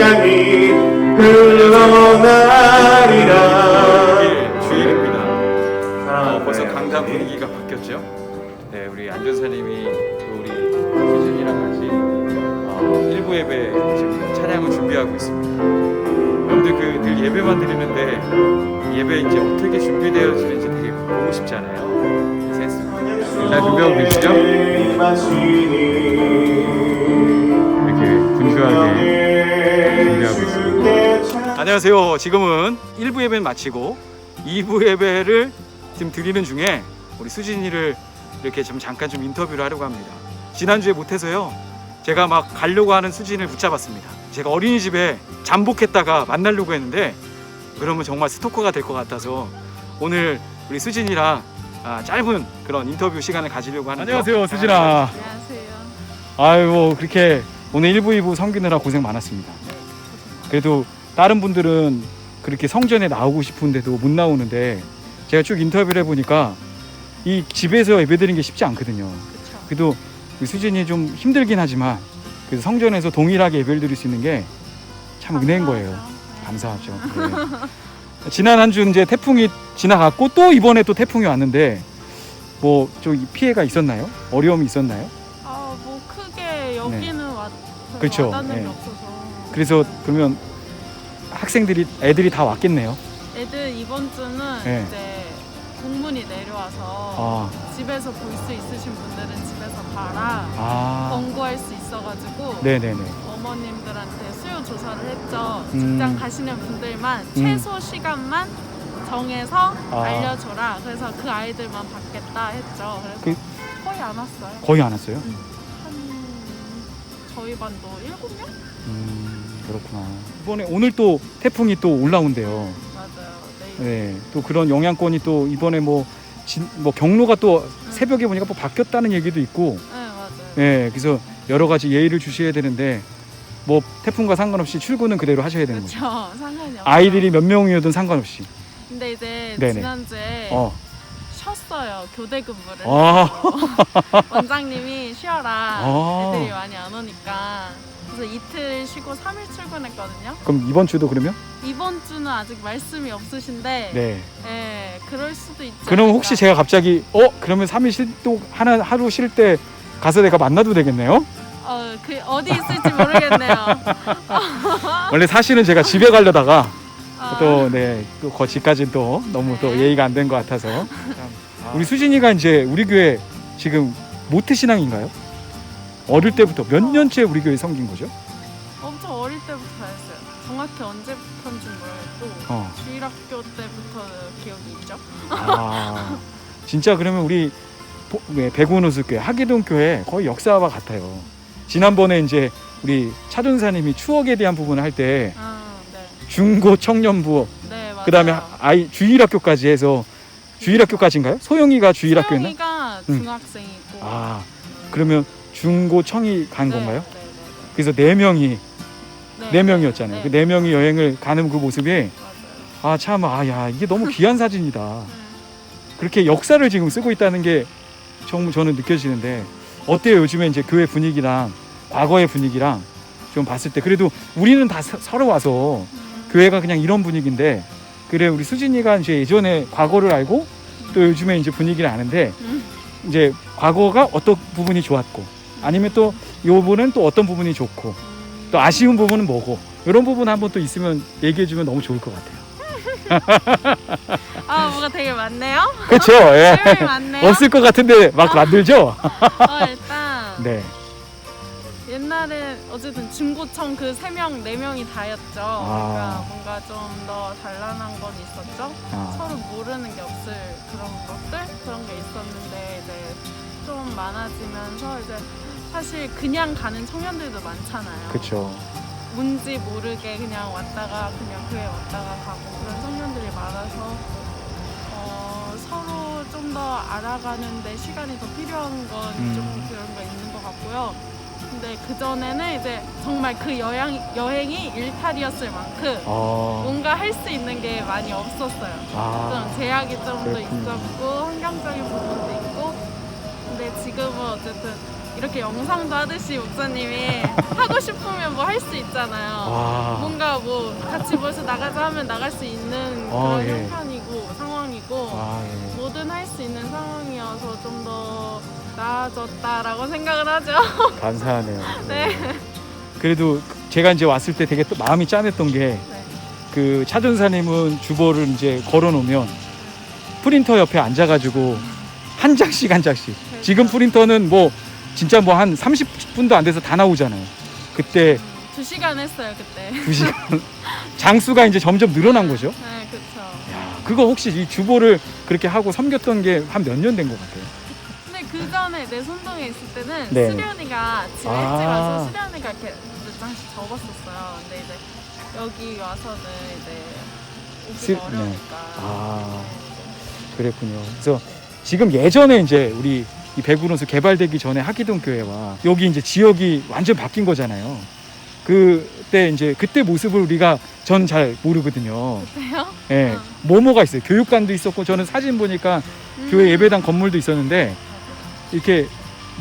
강이 흘러나리라 예, 주일입니다. 어, 벌써 강당 분위기가 바뀌었죠. 네, 우리 안전사님이 또 우리 수진이랑 같이 어, 일부 예배 지금 찬양을 준비하고 있습니다. 여러분들 그 늘 예배만 드리는데 예배 이제 어떻게 준비되어지는지 되게 보고 싶잖아요. 잘 준비하고 계시죠? 이렇게 분주하게. 안녕하세요. 지금은 1부 예배는 마치고 2부 예배를 지금 드리는 중에 우리 수진이를 이렇게 좀 잠깐 좀 인터뷰를 하려고 합니다. 지난주에 못해서요. 제가 막 가려고 하는 수진을 붙잡았습니다. 제가 어린이집에 잠복했다가 만나려고 했는데 그러면 정말 스토커가 될 것 같아서 오늘 우리 수진이랑 아, 짧은 그런 인터뷰 시간을 가지려고 하는데 안녕하세요 수진아 안녕하세요. 아유 그렇게 오늘 1부 2부 섬기느라 고생 많았습니다. 그래도 다른 분들은 그렇게 성전에 나오고 싶은데도 못 나오는데 제가 쭉 인터뷰를 해보니까 이 집에서 예배드리는 게 쉽지 않거든요. 그렇죠. 그래도 우리 수진이 좀 힘들긴 하지만 그래서 성전에서 동일하게 예배를 드릴 수 있는 게 참 은혜인 거예요. 감사하죠. 네. 지난 한 주 이제 태풍이 지나갔고 또 이번에 또 태풍이 왔는데 뭐 좀 피해가 있었나요? 어려움이 있었나요? 아, 뭐 크게 여기는 왔 네. 그렇죠. 와닿는 게 네. 없어서. 그래서 그러면 학생들이 애들이 다 왔겠네요. 애들 이번 주는 네. 이제 공문이 내려와서 아, 집에서 볼 수 있으신 분들은 집에서 봐라. 아, 권고할 수 있어가지고 네네네. 어머님들한테 수요 조사를 했죠. 음. 직장 가시는 분들만 음. 최소 시간만 정해서 아. 알려줘라. 그래서 그 아이들만 받겠다 했죠. 그래서 그- 거의 안 왔어요. 거의 안 왔어요? 한 저희 반도 일곱 명? 음, 그렇구나. 이번에 오늘 또 태풍이 또 올라온대요. 맞아요. 네. 네, 또 그런 영향권이 또 이번에 뭐, 진, 뭐 경로가 또 새벽에 보니까 뭐 바뀌었다는 얘기도 있고, 네 맞아요. 네, 그래서 여러 가지 예의를 주셔야 되는데 뭐 태풍과 상관없이 출근은 그대로 하셔야 되는 거죠. 그렇죠. 상관이 없어요. 아이들이 몇 명이어든 상관없이. 근데 이제 네네. 지난주에 어, 쉬었어요. 교대 근무를. 아. 원장님이 쉬어라. 아. 애들이 많이 안 오니까. 그래서 이틀 쉬고 3일 출근했거든요. 그럼 이번 주도 그러면? 이번 주는 아직 말씀이 없으신데, 네. 예, 그럴 수도 있죠. 그럼 혹시 제가 갑자기 어 그러면 3일 쉴또 하나 하루 쉴 때 가서 내가 만나도 되겠네요? 어, 그 어디 있을지 모르겠네요. 원래 사실은 제가 집에 가려다가 어, 또네또 거기까지 또 너무 또 네. 예의가 안 된 것 같아서 우리 수진이가 이제 우리 교회 지금 모태 신앙인가요? 어릴 때부터 몇 년째 우리 교회 섬긴 거죠? 엄청 어릴 때부터 했어요. 정확히 언제부터인지 모르겠고 어. 주일학교 때부터 기억이 있죠. 아 진짜 그러면 우리 보- 네, 백운호수교회 하기동 교회 거의 역사와 같아요. 지난번에 이제 우리 차준사님이 추억에 대한 부분을 할 때 아, 네, 중고 청년부 네 맞아요. 그다음에 아이 주일학교까지 해서 주일학교까지인가요? 소영이가 주일학교였나? 소영이가 응. 중학생이고. 아 그러면 중고 청이 간 네, 건가요? 네, 네, 그래서 네 명이 네. 네 네, 명이었잖아요. 네, 그 네 명이 여행을 가는 그 모습이. 아 참 아야 이게 너무 귀한 사진이다. 음. 그렇게 역사를 지금 쓰고 있다는 게 정말 저는 느껴지는데 어때요 요즘에 이제 교회 분위기랑 과거의 분위기랑 좀 봤을 때 그래도 우리는 다 서- 서로 와서 음. 교회가 그냥 이런 분위기인데 그래 우리 수진이가 이제 예전에 과거를 알고 또 요즘에 이제 분위기를 아는데 음. 이제 과거가 어떤 부분이 좋았고 아니면 또 요번은 또 어떤 부분이 좋고 음. 또 아쉬운 부분은 뭐고 이런 부분 한번 또 있으면 얘기해 주면 너무 좋을 것 같아요. 아 뭐가 되게 많네요. 그렇죠? 예. 많네요. 없을 것 같은데 막 만들죠? 어, 일단 네. 옛날에 어쨌든 중고청 그 세 명 네 명이 다였죠. 아. 그러니까 뭔가 좀 더 단란한 건 있었죠. 아, 서로 모르는 게 없을 그런 것들 그런 게 있었는데 이제 좀 많아지면서 이제 사실 그냥 가는 청년들도 많잖아요. 그렇죠. 뭔지 모르게 그냥 왔다가 그냥 교회 왔다가 가고 그런 청년들이 많아서 어, 서로 좀 더 알아가는데 시간이 더 필요한 건좀 음. 그런 거 있는 것 같고요. 근데 그 전에는 이제 정말 그 여행 여행이 일탈이었을 만큼 어, 뭔가 할 수 있는 게 많이 없었어요. 아, 좀 제약이 좀 더 그렇군요. 있었고 환경적인 부분도 있고 근데 지금은 어쨌든 이렇게 영상도 하듯이 목사님이 하고 싶으면 뭐 할 수 있잖아요. 와. 뭔가 뭐 같이 모여서 나가자 하면 나갈 수 있는 아, 그런 예. 형편이고 상황이고 아, 예. 뭐든 할 수 있는 상황이어서 좀 더 나아졌다라고 생각을 하죠. 감사하네요. 네. 그래도 제가 이제 왔을 때 되게 또 마음이 짠했던 게 네. 그 차전사님은 주보를 이제 걸어놓으면 프린터 옆에 앉아가지고 한 장씩 한 장씩. 지금 프린터는 뭐 진짜 뭐 한 30분도 안 돼서 다 나오잖아요. 그때 두 시간 했어요 그때. 두 시간 장수가 이제 점점 늘어난 거죠. 네, 그렇죠. 야, 그거 혹시 이 주보를 그렇게 하고 섬겼던 게 한 몇 년 된 것 같아요. 근데 그 전에 내 손동에 있을 때는 네. 수련이가 집에 아. 일찍 와서 수련이가 이렇게 몇 장씩 접었었어요. 근데 이제 여기 와서는 이제 수- 오기가 네. 어려우니까. 아. 네, 그랬군요. 그래서 지금 예전에 이제 우리 이 배구론수 개발되기 전에 하기동 교회와 여기 이제 지역이 완전 바뀐 거잖아요. 그때 이제 그때 모습을 우리가 전 잘 모르거든요. 그래요? 예. 어. 뭐뭐가 있어요. 교육관도 있었고 저는 사진 보니까 음. 교회 예배당 건물도 있었는데 이렇게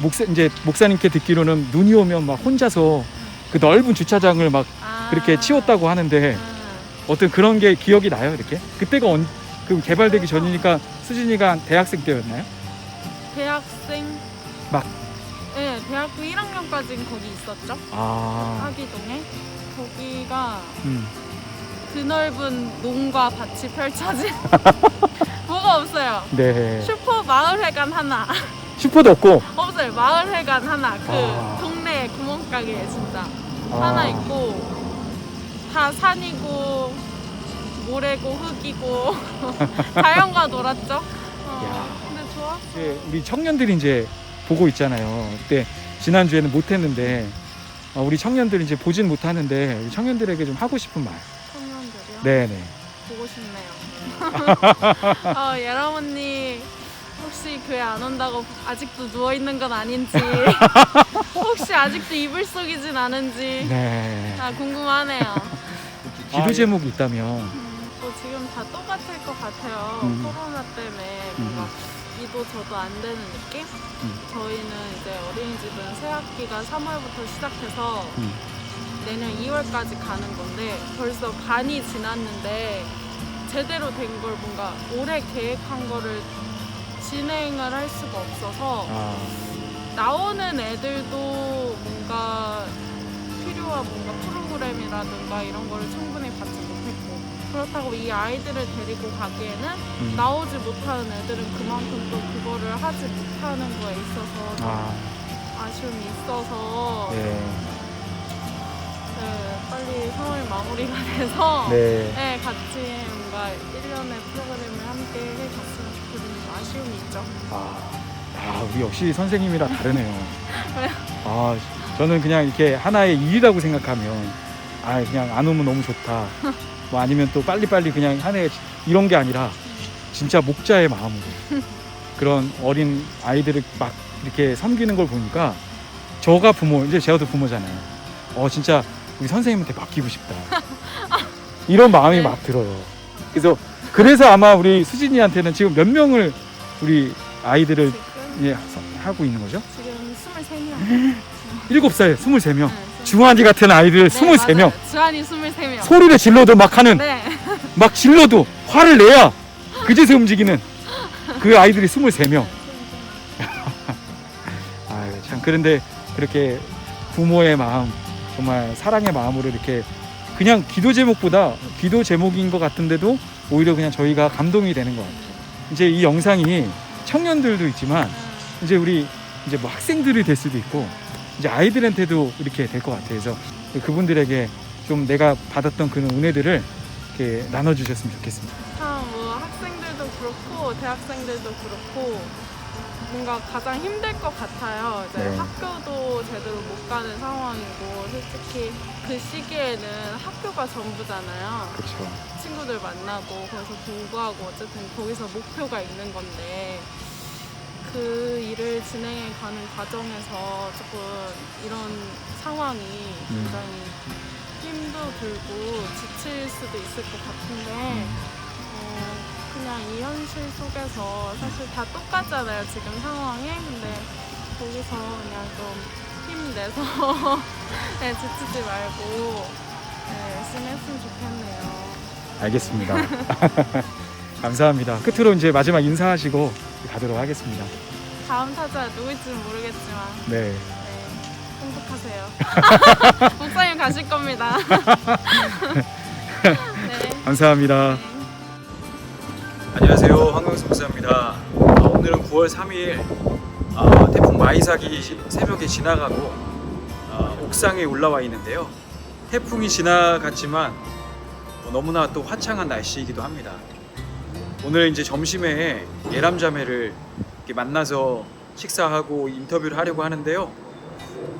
목사 이제 목사님께 듣기로는 눈이 오면 막 혼자서 그 넓은 주차장을 막 아. 그렇게 치웠다고 하는데 아. 어떤 그런 게 기억이 나요, 이렇게? 그때가 언, 그 개발되기 전이니까 수진이가 대학생 때였나요? 대학생 막. 네, 대학교 1학년까지는 거기 있었죠. 아, 하기동에 거기가 음. 드넓은 농과 밭이 펼쳐진 뭐가 없어요. 네. 슈퍼 마을회관 하나 슈퍼도 없고, 없어요. 마을회관 하나 그 아. 동네 구멍가게 진짜 아. 하나 있고 다 산이고 모래고 흙이고 자연과 놀았죠. 야. 어, 좋았어. 이제 우리 청년들이 이제 보고 있잖아요. 그때 지난주에는 못했는데, 어, 우리 청년들이 이제 보진 못하는데, 우리 청년들에게 좀 하고 싶은 말. 청년들이요. 네네. 보고 싶네요. 어, 여러분이 혹시 교회 안 온다고 아직도 누워 있는 건 아닌지, 혹시 아직도 이불 속이진 않은지, 네. 아 궁금하네요. 기도 제목이 있다면, 음, 뭐 지금 다 똑같을 것 같아요. 음. 코로나 때문에 음. 뭔가 이도 저도 안 되는 느낌? 음. 저희는 이제 어린이집은 새 학기가 3월부터 시작해서 음. 내년 2월까지 가는 건데 벌써 반이 지났는데 제대로 된 걸 뭔가 올해 계획한 거를 진행을 할 수가 없어서 아, 나오는 애들도 뭔가 필요한 뭔가 프로그램이라든가 이런 거를 충분히 받지 그렇다고 이 아이들을 데리고 가기에는 음. 나오지 못하는 애들은 그만큼 또 그거를 하지 못하는 거에 있어서 좀 아, 아쉬움이 있어서 네. 네, 빨리 3월 마무리가 돼서 네. 네, 같이 뭔가 1년의 프로그램을 함께 해갔으면 좋겠는 아쉬움이 있죠. 아, 아, 우리 역시 선생님이랑 다르네요. 왜요? 아, 저는 그냥 이렇게 하나의 일이라고 생각하면, 아, 그냥 안 오면 너무 좋다. 뭐 아니면 또 빨리빨리 그냥 하나의 이런 게 아니라, 진짜 목자의 마음으로 그런 어린 아이들을 막 이렇게 섬기는 걸 보니까, 저가 부모, 이제 제가 도 부모잖아요. 어, 진짜 우리 선생님한테 맡기고 싶다. 이런 마음이 네. 막 들어요. 그래서, 그래서 아마 우리 수진이한테는 지금 몇 명을 우리 아이들을 지금 예, 하고 있는 거죠? 지금 23명. 일곱 살 23명. 네, 주한이 같은 아이들 23명. 주한이 23명. 소리를 질러도 막 하는, 네. 막 질러도 화를 내야 그제서 움직이는 그 아이들이 23명. 아유, 참, 그런데 그렇게 부모의 마음, 정말 사랑의 마음으로 이렇게 그냥 기도 제목보다 기도 제목인 것 같은데도 오히려 그냥 저희가 감동이 되는 것 같아요. 이제 이 영상이 청년들도 있지만 이제 우리 이제 뭐 학생들이 될 수도 있고 이제 아이들한테도 이렇게 될 것 같아요. 그래서 그분들에게 좀 내가 받았던 그런 은혜들을 이렇게 나눠주셨으면 좋겠습니다. 참뭐 학생들도 그렇고 대학생들도 그렇고 뭔가 가장 힘들 것 같아요. 이제 네. 학교도 제대로 못 가는 상황이고 솔직히 그 시기에는 학교가 전부잖아요. 그렇죠. 친구들 만나고 거기서 공부하고 어쨌든 거기서 목표가 있는 건데 그 일을 진행해 가는 과정에서 조금 이런 상황이 굉장히 힘도 들고 지칠 수도 있을 것 같은데 어, 그냥 이 현실 속에서 사실 다 똑같잖아요 지금 상황이 근데 거기서 그냥 좀 힘내서 네, 지치지 말고 네, 열심히 했으면 좋겠네요. 알겠습니다. 감사합니다. 끝으로 이제 마지막 인사하시고 가도록 하겠습니다. 다음 타자 누구일지는 모르겠지만 네. 네, 행복하세요. 목사님 가실 겁니다. 네. 감사합니다. 네. 안녕하세요. 황광수 목사입니다. 아, 오늘은 9월 3일 아, 태풍 마이삭이 시- 새벽에 지나가고 아, 옥상에 올라와 있는데요. 태풍이 지나갔지만 뭐 너무나 또 화창한 날씨이기도 합니다. 오늘 이제 점심에 예람자매를 만나서 식사하고 인터뷰를 하려고 하는데요.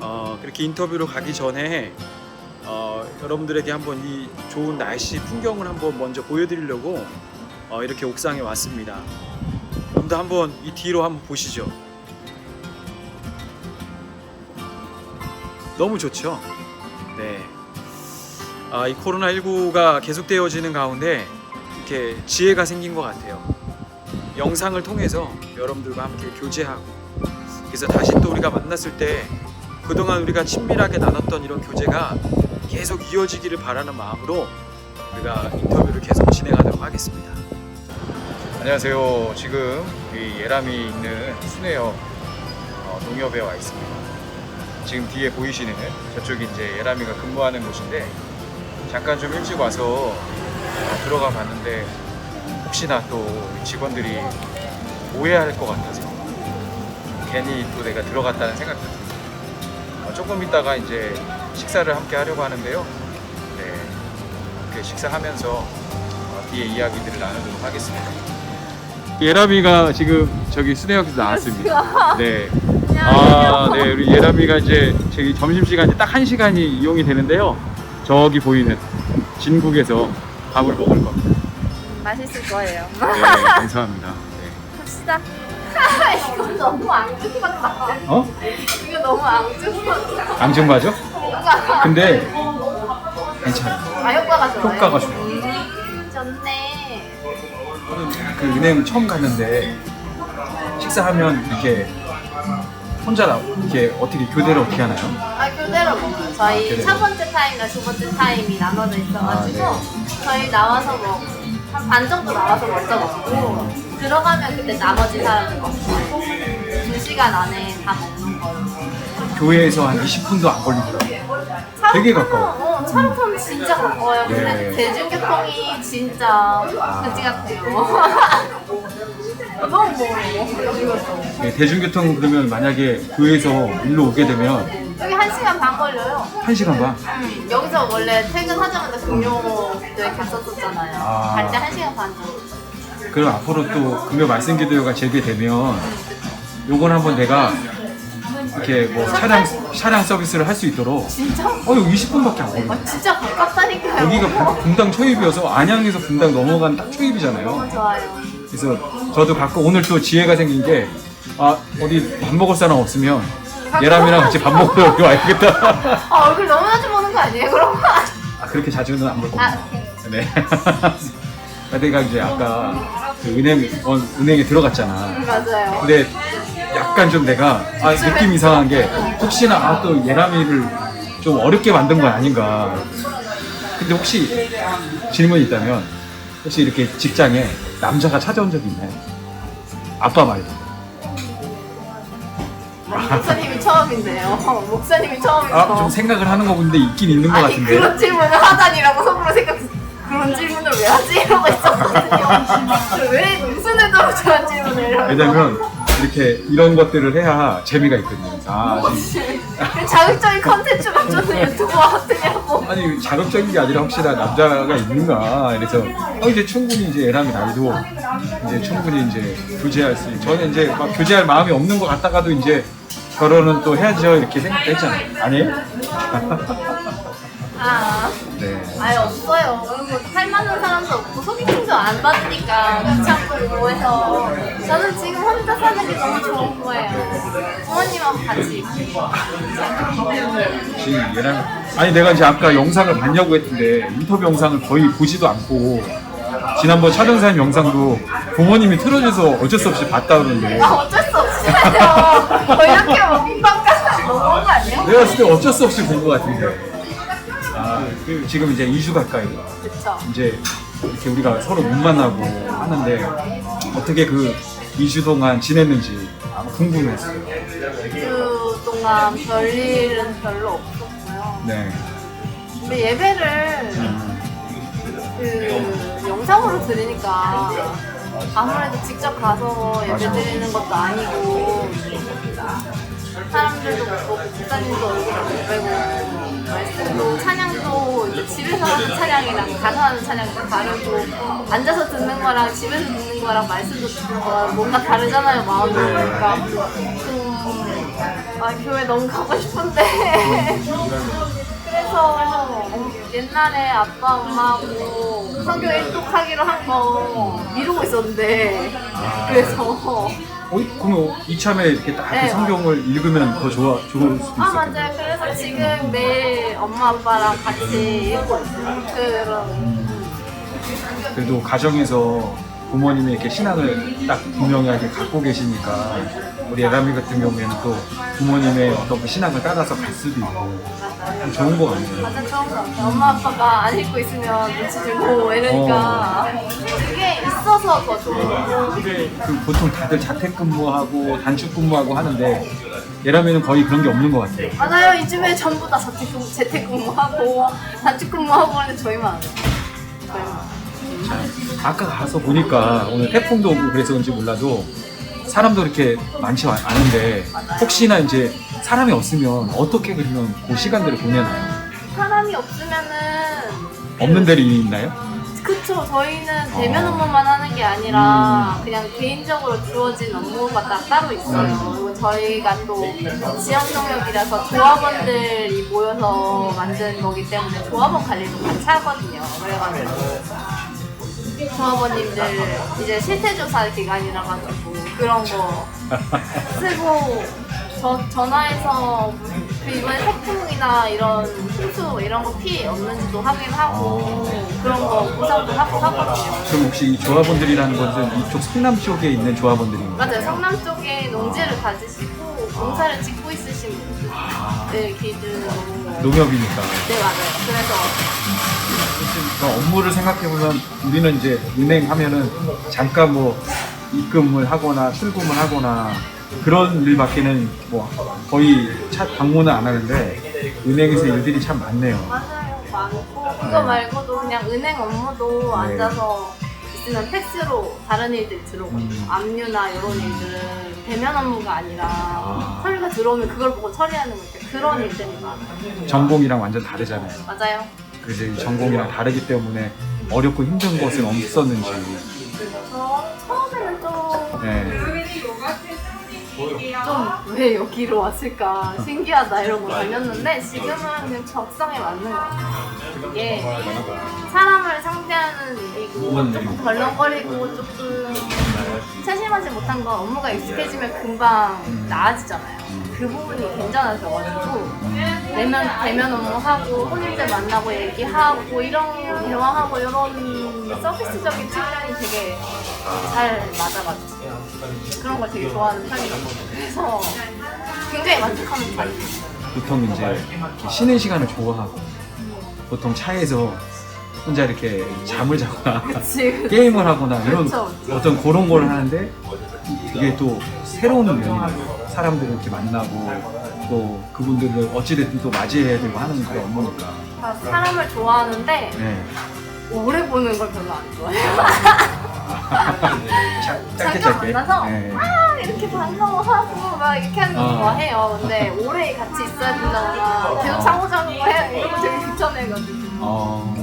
어, 그렇게 인터뷰로 가기 전에 어, 여러분들에게 한번 이 좋은 날씨 풍경을 한번 먼저 보여드리려고 어, 이렇게 옥상에 왔습니다. 여러분들 한번 이 뒤로 한번 보시죠. 너무 좋죠? 네. 아, 이 코로나19가 계속되어지는 가운데 이렇게 지혜가 생긴 것 같아요. 영상을 통해서 여러분들과 함께 교제하고 그래서 다시 또 우리가 만났을 때 그동안 우리가 친밀하게 나눴던 이런 교제가 계속 이어지기를 바라는 마음으로 우리가 인터뷰를 계속 진행하도록 하겠습니다. 안녕하세요. 지금 이 예람이 있는 순회역 어, 농협에 와 있습니다. 지금 뒤에 보이시는 저쪽이 이제 예람이가 근무하는 곳인데 잠깐 좀 일찍 와서 어, 들어가 봤는데 혹시나 또 직원들이 오해할 것 같아서 괜히 또 내가 들어갔다는 생각도. 어, 조금 있다가 이제 식사를 함께 하려고 하는데요. 네, 이렇게 식사하면서 어, 뒤에 이야기들을 나누도록 하겠습니다. 예람이가 지금 저기 수내역에서 나왔습니다. 네. 아, 네. 우리 예람이가 이제 저기 점심 시간이 딱 한 시간이 이용이 되는데요. 저기 보이는 진국에서 밥을 먹을 겁니다. 맛있을 거예요. 네, 감사합니다. 네. 갑시다. 이거 너무 앙증 같다. 어? 이거 너무 앙증 같다. 앙증맞죠? 효과가 근데 괜찮아. 아 효과가 좋아요. 효과가 좋아. 음, 좋네. 그 은행 처음 갔는데 식사하면 이렇게 혼자 나 이렇게 어떻게 교대를 어떻게 하나요? 아 교대로 먹어요. 저희 교대로. 첫 번째 타임과 두 번째 타임이 나눠져 있어가지고 아, 저희 나와서 뭐 한 반 정도 나와서 먼저 먹고 들어가면 그때 나머지 사람들 먹고 두 시간 안에 다 먹는 걸로. 교회에서 한 20분도 안 걸리더라고요. 되게 가까워. 어, 차로 타면 진짜 가까워요. 근데 네. 대중교통이 진짜 그지 같아요. 너무 멀어. 여기가서. 네, 대중교통 그러면 만약에 교회에서 일로 오게 되면 여기 한 시간 반 걸려요. 1시간 반? 음, 여기서 원래 퇴근하자마자 동료들 갔었었잖아요. 아. 갈 때 한 시간 반 정도. 그럼 앞으로 또 금요 말씀 기도회가 재개되면 요건 한번 내가 이렇게 뭐 차량 차량 서비스를 할 수 있도록 진짜? 어 여기 20분밖에 안 걸려. 아, 진짜 가깝다니까요. 여기가 분- 분당 초입이어서 안양에서 분당 넘어간 딱 초입이잖아요. 너무 좋아요. 그래서 저도 가끔 오늘 또 지혜가 생긴 게 아 어디 밥 먹을 사람 없으면 예람이랑 같이 밥 먹으러 여기 와야겠다. 아, 얼굴 너무 자주 보는 거 아니에요, 그럼? 아 그렇게 자주는 안볼 아, 겁니다. 오케이. 네. 내가 이제 아까 그 은행 원 은행에 들어갔잖아. 음, 맞아요. 근데 약간 좀 내가 아, 느낌 이상한 게 혹시나 아, 또 예람이를 좀 어렵게 만든 건 아닌가. 근데 혹시 질문이 있다면 혹시 이렇게 직장에 남자가 찾아온 적이 있나요? 아빠 말고. 목사님이 처음인데요. 목사님이 처음이죠. 아, 좀 생각을 하는 거 보는데 있긴 있는 것 아니 같은데. 그런 질문을 하다니라고 속으로 생각 그런 질문을 왜 하지 이러고 있었거든요 왜 무슨 의도로 저런 질문을 이러고 왜냐면 이렇게 이런 것들을 해야 재미가 있거든요. 아, 지금 그 자극적인 컨텐츠가 저는 유튜버 같으냐고 아니 자극적인 게 아니라 혹시나 남자가 있는가 그래서 어 이제 충분히 이제 애람이 나이도 이제 충분히 이제 교제할 수 있- 저는 이제 막 교제할 마음이 없는 것 같다가도 이제 결혼은 또 해야죠 이렇게 생각했잖아요. 아니에요? 아 네. 아예 없어요. 그리고 할 만한 사람도 없고 소개팅도 안 받으니까 귀찮고 해서 저는 지금 혼자 사는 게 너무 좋은 거예요. 부모님하고 같이. 있고 지금 얘랑 아니 내가 이제 아까 영상을 봤냐고 했는데 인터뷰 영상을 거의 보지도 않고 지난번 촬영사님 영상도 부모님이 틀어줘서 어쩔 수 없이 봤다 그러는데. 아 어쩔 수 아니요. 거의 이렇게 뭐 민방까지 넘어온 거 아니에요? 내가 봤을 때 어쩔 수 없이 본 것 같은데. 아, 그 지금 이제 2주 가까이 그쵸. 이제 이렇게 우리가 서로 못 만나고 하는데 어떻게 그 2주 동안 지냈는지 궁금했어요. 2주 동안 별일은 별로 없었고요. 네. 근데 예배를 그 영상으로 들으니까 아무래도 직접 가서 예배. 드리는 것도 아니고 사람들도 못 보고 목사님도 얼굴을 못 빼고 말씀도 찬양도 이제 집에서 하는 찬양이랑 가서 하는 찬양도 다르고 앉아서 듣는 거랑 집에서 듣는 거랑 말씀도 듣는 거랑 뭔가 다르잖아요 마음이. 그러니까 좀, 아 교회 너무 가고 싶은데 그래서 옛날에 아빠 엄마하고 성경 1독 하기로 한 거 미루고 있었는데 그래서. 어, 그러면 이참에 이렇게 딱 네, 성경을 읽으면 더 좋아, 좋을 수도 아 있어요. 맞아요. 그래서 지금 매일 엄마 아빠랑 같이 읽고 있어요. 그런 그래도 가정에서 부모님이 이렇게 신앙을 딱 분명하게 갖고 계시니까 우리 에라미 같은 경우에는 또 부모님의 어떤 그 신앙을 따라서 갈 수도 있고 좀 좋은 것 같네요. 맞아 좋은 것 같아요. 엄마 아빠가 안 읽고 있으면 눈치 주고 이러니까 그게 있어서 더 좋은 거고 그 보통 다들 자택근무하고 단축근무하고 하는데 예라미는 거의 그런 게 없는 것 같아요. 맞아요. 요즘에 전부 다 재택근무, 재택근무하고 단축근무하고 하는데 저희만 안 해요. 저희만 아까 가서 보니까 오늘 태풍도 오고 그래서 그런지 몰라도 사람도 이렇게 많지 않- 않은데 혹시나 이제 사람이 없으면 어떻게 그러면 그 시간들을 보내나요? 사람이 없으면은 없는 데를 있나요? 그쵸 저희는 대면 어. 업무만 하는 게 아니라 그냥 개인적으로 주어진 업무가 딱 따로 있어요 그리고 저희가 또 지역 농협이라서 조합원들이 모여서 만든 거기 때문에 조합원 관리도 같이 하거든요 그래가지고 조합원님들 이제 실태조사 기간이라 가지고 그런 거 쓰고 저, 전화해서 그 이번에 태풍이나 이런 홍수 이런 거 피해 없는지도 확인하고 그런 거 보상도 하고 하거든요. 그럼 혹시 이 조합원들이라는 것은 이쪽 성남 쪽에 있는 조합원들인가요? 맞아요. 성남 쪽에 농지를 가지시고 공사를 짓고 있으신 분들 기준으로 농협이니까 네 맞아요. 그래서 그 업무를 생각해보면 우리는 이제 은행 하면은 잠깐 뭐 입금을 하거나 출금을 하거나 그런 일밖에는 뭐 거의 차 방문을 안 하는데 은행에서 일들이 참 많네요. 맞아요. 많고 그거 말고도 그냥 은행 업무도 네. 앉아서 있으면 팩스로 다른 일들이 들어오거든요. 음. 압류나 이런 일들은 대면 업무가 아니라 아. 서류가 들어오면 그걸 보고 처리하는 거죠. 그런 일들이 많아요. 전공이랑 완전 다르잖아요. 맞아요. 그래서 이 전공이랑 다르기 때문에 어렵고 힘든 것은 없었는지. 저 처음에는 좀 네. 좀 왜 여기로 왔을까 신기하다 이런 거 다녔는데 지금은 그냥 적성에 맞는 것 같아요. 이게 사람을 상대하는 일이고 조금 벌렁거리고 조금 세심하지 못한 건 업무가 익숙해지면 금방 나아지잖아요. 그 부분이 괜찮아져가지고 대면 대면 업무하고 손님들 만나고 얘기하고 이런 대화하고 이런 서비스적인 측면이 되게 잘 맞아가지고 그런 걸 되게 좋아하는 편이거든요. 그래서 굉장히 만족하는 편이에요. 보통 이제 이렇게 쉬는 시간을 좋아하고 보통 차에서 혼자 이렇게 잠을 자거나 그치. 게임을 하거나 이런 그쵸, 그쵸. 어떤 그런 걸 하는데 이게 또 새로운 면이에요. 사람들을 이렇게 만나고 또 그분들을 어찌됐든 또 맞이해야 되고 하는 그런 업무니까. 아, 사람을 좋아하는데 네. 오래 보는 걸 별로 안 좋아해요. 자, 짧게 잠깐 짧게. 만나서 네. 아, 이렇게 반가워하고 막 이렇게 하는 거 어. 좋아해요. 근데 오래 같이 있어야 된다거나 계속 상호작용을 해야 이런 거 되게 귀찮아해가지고. 어,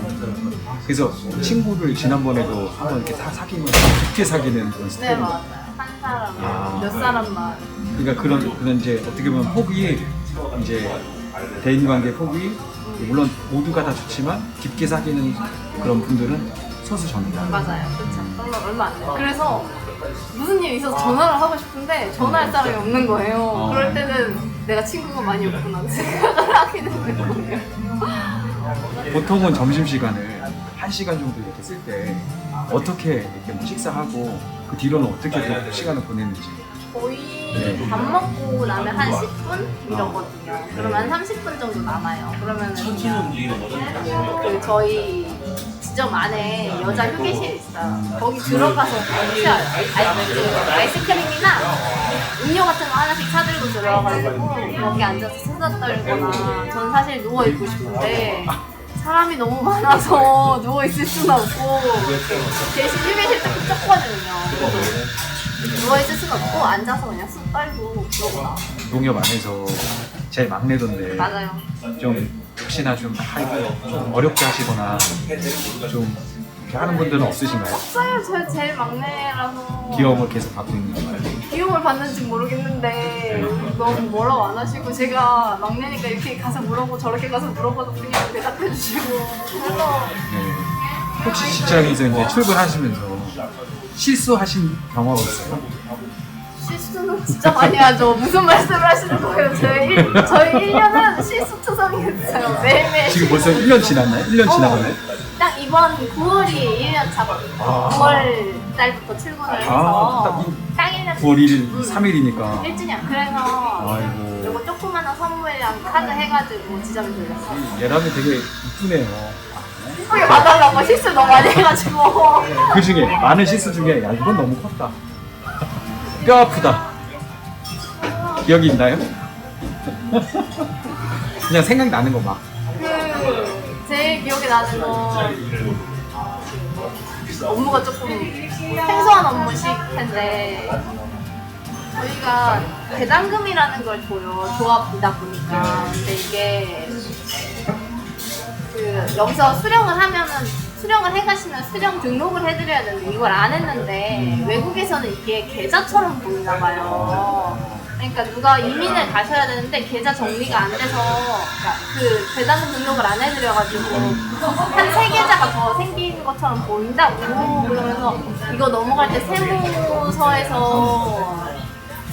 그래서 친구를 지난번에도 한번 이렇게 사, 사귀면 깊게 사귀는 그런 네 스타일. 맞아요. 한 사람, 아. 몇 사람만. 그러니까 그런 그런 이제 어떻게 보면 폭이 이제 대인 관계 폭이 물론 모두가 다 좋지만 깊게 사귀는 그런 분들은 소수 정이다. 맞아요. 그렇죠. 얼마, 얼마 안 돼요. 그래서 무슨 일이 있어서 전화를 하고 싶은데 전화할 사람이 없는 거예요. 어. 그럴 때는 내가 친구가 많이 없구나 그 생각을 하게 되는 거예요. 보통은 점심 시간을 한 시간 정도 이렇게 쓸 때 어떻게 이렇게 뭐 식사하고 그 뒤로는 어떻게 또 시간을 보내는지. 거의 네. 밥 먹고 나면 한 10분 이러거든요. 그러면 30분 정도 남아요. 그러면 그냥 그 저희 지점 안에 여자 휴게실 있어요. 거기 들어가서 쉬어요. 아이스, 그 아이스크림이나 음료 같은 거 하나씩 사들고 들어가가지고 거기 앉아서 수다 떨거나 저는 사실 누워 있고 싶은데 사람이 너무 많아서 누워 있을 수는 없고 대신 휴게실 딱 좁거든요. 누워 있을 수는 없고 앉아서 그냥 쑥 떨고 그러거나 농협 안에서 제일 막내던데 맞아요. 좀 혹시나 좀, 아이고, 좀 어렵게 하시거나 좀 이렇게 하는 분들은 없으신가요? 없어요. 저 제일 막내라서 귀여움을 계속 받고 있는 거예요. 비용을 받는지 모르겠는데 너무 뭐라고 안 하시고 제가 막내니까 이렇게 가서 물어보고 저렇게 가서 물어봐도 그냥 대답해 주시고 그래서 네. 혹시 직장에서 이제 출근하시면서 실수하신 경험 있어요? 실수는 진짜 많이 하죠. 무슨 말씀을 하시는 거예요? 저희, 일, 저희 1년은 실수 투성이었어요. 매일매일. 지금 벌써 1년 지났나요? 1년 지나갔나요? 딱 이번 9월이 1년 차거든요. 아. 9월 달부터 출근을 아, 해서 딱딱 1년 9월 1일, 음. 3일이니까. 1주년. 그래서 아이고. 요거 조그마한 선물이랑 카드 해가지고 지점에 돌렸어요. 얘랑이 되게 이쁘네요. 이쁘게 봐달라고 실수 너무 많이 해가지고. 그 중에 많은 실수 중에 야 이건 너무 컸다. 뼈 아프다. 기억이 있나요? 그냥 생각나는 거 막. 그 제일 기억에 나는 건 업무가 조금 생소한 업무실 텐데 저희가 배당금이라는 걸 줘요 조합이다 보니까 근데 이게 그 여기서 수령을 하면은 수령을 해가시면 수령 등록을 해드려야 되는데 이걸 안 했는데 외국에서는 이게 계좌처럼 보이나 봐요. 그러니까 누가 이민을 가셔야 되는데 계좌 정리가 안 돼서 그러니까 그 배당금 등록을 안 해드려가지고 한 세 계좌가 더 생긴 것처럼 보인다고 그러면서 이거 넘어갈 때 세무서에서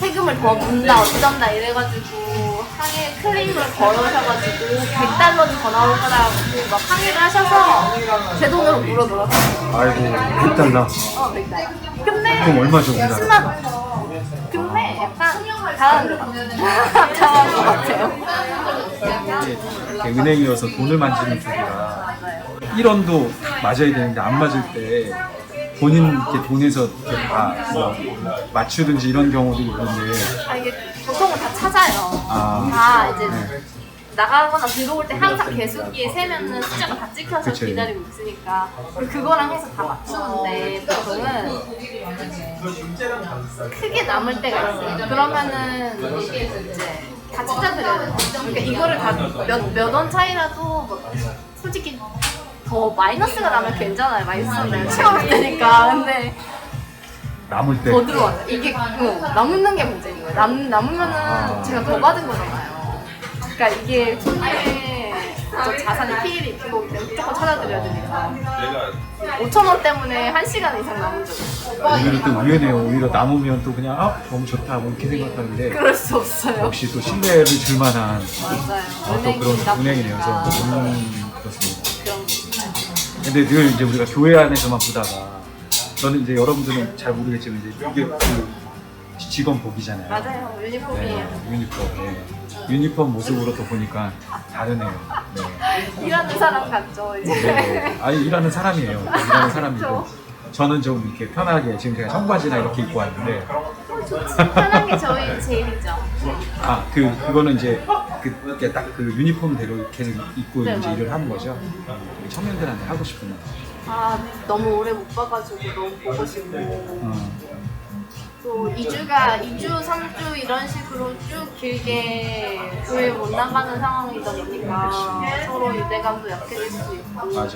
세금을 더 문다 어쩐다 이래가지고 항해 클레임을 걸으셔가지고 100달러는 더 나올 거라고 막 항의를 하셔서 제 돈으로 물어들었어요. 아이고 100달러. 어, 100달러. 근데 그럼 얼마죠, 우리나라? 10만 원. 근데 약간 당한 것 같아요. 당한 것 같아요. 이렇게 은행이어서 돈을 만지는 쪽이라 1원도 맞아야 되는데 안 맞을 때 본인 이렇게 돈에서 이렇게 다뭐 맞추든지 이런 경우도 있는데 아, 이게 보통은 다 찾아요. 아. 다 이제 네. 나가거나 들어올 때 항상 개수기에 세면은 숫자가 다 찍혀서 그쵸. 기다리고 있으니까 그거랑 해서 다 맞추는데 보통은 크게 남을 때가 있어요. 그러면은 이제 다 찾아드려야 돼요. 그러니까 이거를 다몇몇 원 차이라도 뭐 솔직히 더 마이너스가 나면 괜찮아요. 마이너스는 채워올 테니까. 근데 남을 때 더 들어왔다. 이게 응, 남는 게 문제인 거예요. 남, 남으면은 아. 제가 더 받은 거잖아요. 그러니까 이게 손님의 저 자산이 피해를 입힌 거기 때문에 무조건 찾아드려야 되니까. 5천 원 때문에 한 시간 이상 남은 적 있어요. 오히려 또 의외네요. 오히려 남으면 또 그냥 아 너무 좋다 뭐 이렇게 생각하는데 그럴 수 없어요. 역시 또 신뢰를 줄 만한 맞아요. 어, 또 그런 은행이네요. 그래서 음, 그렇습니다. 그런 거. 근데 늘 이제 우리가 교회 안에서만 보다가 저는 이제 여러분들은 잘 모르겠지만 이제 이게 그 직원 복이잖아요. 맞아요. 유니폼이에요. 네, 유니폼. 네. 유니폼 모습으로 또 보니까 다르네요. 네. 일하는 사람 같죠, 이제. 네. 아니 일하는 사람이에요. 일하는 사람이고 저는 좀 이렇게 편하게 지금 제가 청바지나 이렇게 입고 왔는데 편한 게 저희 제일이죠. 아 그 그거는 이제 그 이렇게 딱 그 유니폼대로 계속 입고 네, 이제 맞아요. 일을 하는 거죠. 우리 청년들한테 하고 싶은 말. 아, 너무 오래 못 봐가지고 너무 보고 싶고. 어, 또 2주가 2주, 3주 이런 식으로 쭉 길게 교회 못 나가는 상황이다 보니까 서로 유대감도 약해질 수 있고 맞아요.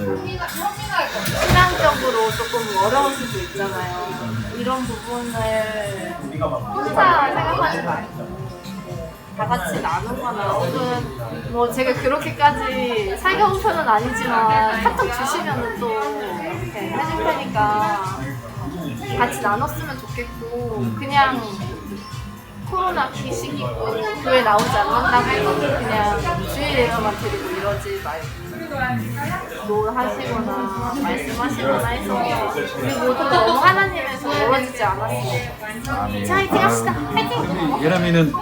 신앙적으로 조금 어려울 수도 있잖아요. 이런 부분을 혼자 생각하지 말고 다 같이 나누거나 혹은 뭐 제가 그렇게까지 살가운 편은 아니지만 카톡 주시면은 또 이렇게 해줄 테니까 같이 나눴으면 좋겠고 그냥 코로나 시기고 교회 나오지 않는다고 해서 그냥 주일에서만 드리고 이러지 말고 뭐 하시거나 말씀하시거나 해서 우리 모두 너무 하나님에서 멀어지지 아멘. 자 화이팅 합시다 화이팅! 예람이는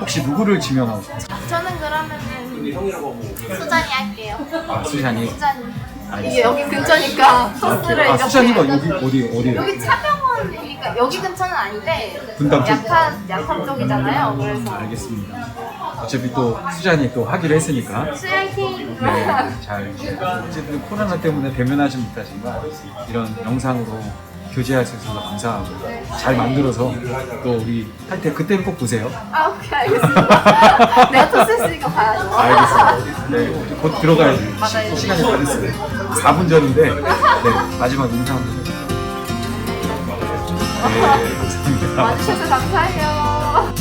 혹시 누구를 지명하고 싶어요? 저는 그러면은 수잔이 할게요 아. 수잔이 알겠습니다. 이게 여기 근처니까 소스를 아, 수찬이가 여기 어디 어디? 여기 차병원 그러니까 여기 근처는 아닌데 분당 쪽? 약한 약한 쪽이잖아요 그래서 알겠습니다. 어차피 또 수잔이 또 하기로 했으니까. 수야이팅 네, 잘 어쨌든 코로나 때문에 대면하지 못하지만 이런 영상으로 교제할 수 있어서 감사하고 잘 만들어서 또 우리 할때 그때는 꼭 보세요. 아 오케이 알겠습니다 내가 토스 했으니까 봐야죠 알겠습니다. 네, 곧 들어가야지. 맞아요. 시, 간이 다 됐어요. 4분 전인데 네, 마지막 인사 한번 해주세요. 네, 감사합니다. 와주셔서 감사해요